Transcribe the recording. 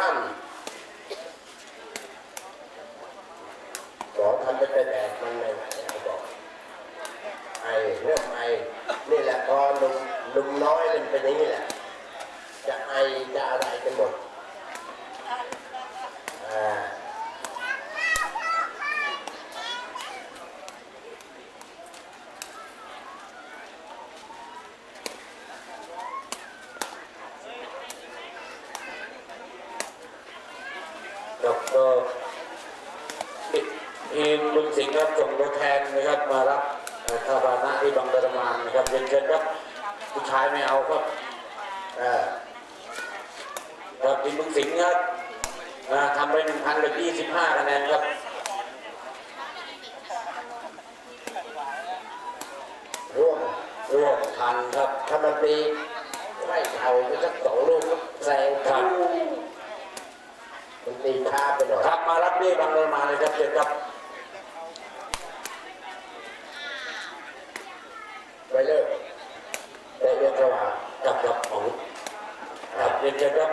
ท่านสองพันจะไปแดดมันไม่ไหวไอ้บอกไอเรื่องไอ้นี่แหละพอลุงลุงน้อยมันเป็นอย่างนี้แหละ จะไอจะอะไรกันหมด ครับก็ทีมบุญสิงห์ครับส่งตัวแทนนะครับมารับเอ่อข้าวปานะที่บางกระมานนะครับเรียนเชิญครับผู้ชายไม่เอาครับเอ่อครับทีมบุญสิงห์ครับอ่าทำไปหนึ่งพันกับยี่สิบห้าคะแนนครับร่วมร่วมทันครับถ้ามันตีไม่เอาไปสักสองลูกก็แซงครับมัน ตีชนะไปเลยครับมารับนี่บางเลยมาเลยครับเชิญครับไปเลยได้เรียนสว่างกับกับของครับเรียนครับ